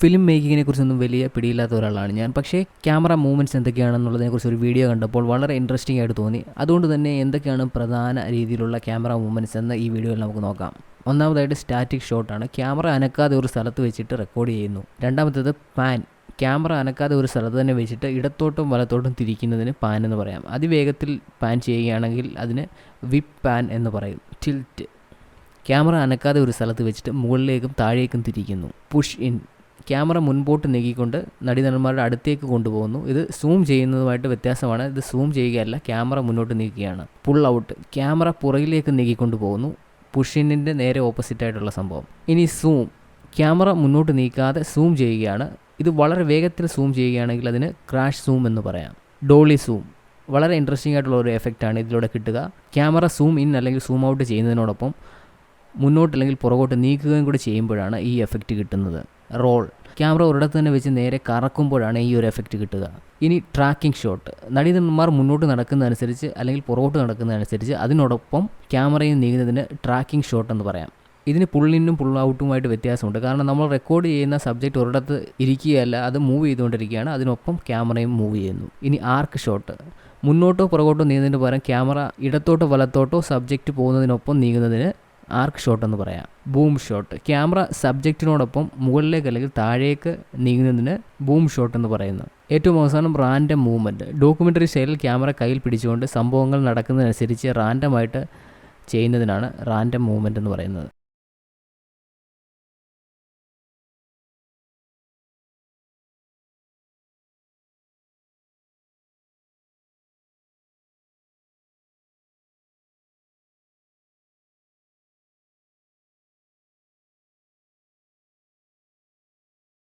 Film മേക്കിങ്ങിനെ കുറിച്ചൊന്നും വലിയ പിടിയില്ലാത്ത ഒരാളാണ് ഞാൻ. പക്ഷേ ക്യാമറ മൂവ്മെന്റ്സ് എന്തൊക്കെയാണെന്നുള്ളതിനെ കുറിച്ച് ഒരു വീഡിയോ കണ്ടപ്പോൾ വളരെ ഇൻട്രസ്റ്റിംഗ് ആയിട്ട് തോന്നി. അതുകൊണ്ട് തന്നെ എന്തൊക്കെയാണ് പ്രധാന രീതിയിലുള്ള ക്യാമറ മൂവ്മെന്റ്സ് എന്ന് ഈ വീഡിയോയിൽ നമുക്ക് നോക്കാം. ഒന്നാമതായിട്ട് സ്റ്റാറ്റിക് ഷോട്ടാണ് ക്യാമറ അനക്കാതെ ഒരു സ്ഥലത്ത് വെച്ചിട്ട് റെക്കോർഡ് ചെയ്യുന്നു. രണ്ടാമത്തേത് പാൻ ക്യാമറ അനക്കാതെ ഒരു സ്ഥലത്ത് തന്നെ വെച്ചിട്ട് ഇടത്തോട്ടും വലത്തോട്ടും തിരിക്കുന്നതിന് പാൻ എന്ന് പറയാം. അതിവേഗത്തിൽ പാൻ ചെയ്യുകയാണെങ്കിൽ അതിന് വിപ്പ് പാൻ എന്ന് പറയും. ടിൽറ്റ് ക്യാമറ അനക്കാതെ ഒരു സ്ഥലത്ത് വെച്ചിട്ട് മുകളിലേക്കും താഴേക്കും തിരിക്കുന്നു. പുഷ് ഇൻ ക്യാമറ മുൻപോട്ട് നീക്കിക്കൊണ്ട് നടീനടന്മാരുടെ അടുത്തേക്ക് കൊണ്ടുപോകുന്നു. ഇത് സൂം ചെയ്യുന്നതുമായിട്ട് വ്യത്യാസമാണ്. ഇത് സൂം ചെയ്യുകയല്ല ക്യാമറ മുന്നോട്ട് നീക്കുകയാണ്. പുൾ ഔട്ട് ക്യാമറ പുറകിലേക്ക് നീക്കിക്കൊണ്ട് പോകുന്നു. പുഷിനിന്റെ നേരെ ഓപ്പോസിറ്റായിട്ടുള്ള സംഭവം. ഇനി സൂം. ക്യാമറ മുന്നോട്ട് നീക്കാതെ സൂം ചെയ്യുകയാണ്. ഇത് വളരെ വേഗത്തിൽ സൂം ചെയ്യുകയാണെങ്കിൽ അതിന് ക്രാഷ് സൂം എന്ന് പറയാം. ഡോളി സൂം. വളരെ ഇൻട്രസ്റ്റിംഗ് ആയിട്ടുള്ള ഒരു എഫക്റ്റ് ആണ് ഇതിലൂടെ കിട്ടുക. ക്യാമറ സൂം ഇൻ അല്ലെങ്കിൽ സൂം ഔട്ട് ചെയ്യുന്നതിനോടൊപ്പം മുന്നോട്ട് അല്ലെങ്കിൽ പുറകോട്ട് നീക്കുകയും കൂടി ചെയ്യുമ്പോഴാണ് ഈ എഫക്റ്റ് കിട്ടുന്നത്. റോൾ. ക്യാമറ ഒരിടത്ത് തന്നെ വെച്ച് നേരെ കറക്കുമ്പോഴാണ് ഈ ഒരു എഫക്റ്റ് കിട്ടുക. ഇനി ട്രാക്കിംഗ് ഷോട്ട് നടീതന്മാർ മുന്നോട്ട് നടക്കുന്നതനുസരിച്ച് അല്ലെങ്കിൽ പുറകോട്ട് നടക്കുന്നതനുസരിച്ച് അതിനോടൊപ്പം ക്യാമറയിൽ നീങ്ങുന്നതിന് ട്രാക്കിംഗ് ഷോട്ട് എന്ന് പറയാം. ഇതിന് പുള്ളിനും പുൾ ഔട്ടുമായിട്ട് വ്യത്യാസമുണ്ട്. കാരണം നമ്മൾ റെക്കോർഡ് ചെയ്യുന്ന സബ്ജക്റ്റ് ഒരിടത്ത് ഇരിക്കുകയല്ല അത് മൂവ് ചെയ്തുകൊണ്ടിരിക്കുകയാണ്. അതിനൊപ്പം ക്യാമറയും മൂവ് ചെയ്യുന്നു. ഇനി ആർക്ക് ഷോട്ട് മുന്നോട്ടോ പുറകോട്ടോ നീങ്ങുന്നതിന് പകരം ക്യാമറ ഇടത്തോട്ടോ വലത്തോട്ടോ സബ്ജക്റ്റ് പോകുന്നതിനൊപ്പം നീങ്ങുന്നതിന് ആർക്ക് ഷോട്ട് എന്ന് പറയാം? ബൂം ഷോട്ട് ക്യാമറ സബ്ജക്റ്റിനോടൊപ്പം മുകളിലേക്ക് അല്ലെങ്കിൽ താഴേക്ക് നീങ്ങുന്നതിന് ബൂം ഷോട്ട് എന്ന് പറയുന്നു. ഏറ്റവും അവസാനം റാൻഡം മൂവ്മെന്റ് ഡോക്യുമെന്ററി സ്റ്റൈലിൽ ക്യാമറ കയ്യിൽ പിടിച്ചുകൊണ്ട് സംഭവങ്ങൾ നടക്കുന്നതനുസരിച്ച് റാൻഡമായിട്ട് ചെയ്യുന്നതിനാണ് റാൻഡം മൂവ്മെന്റ് എന്ന് പറയുന്നത്.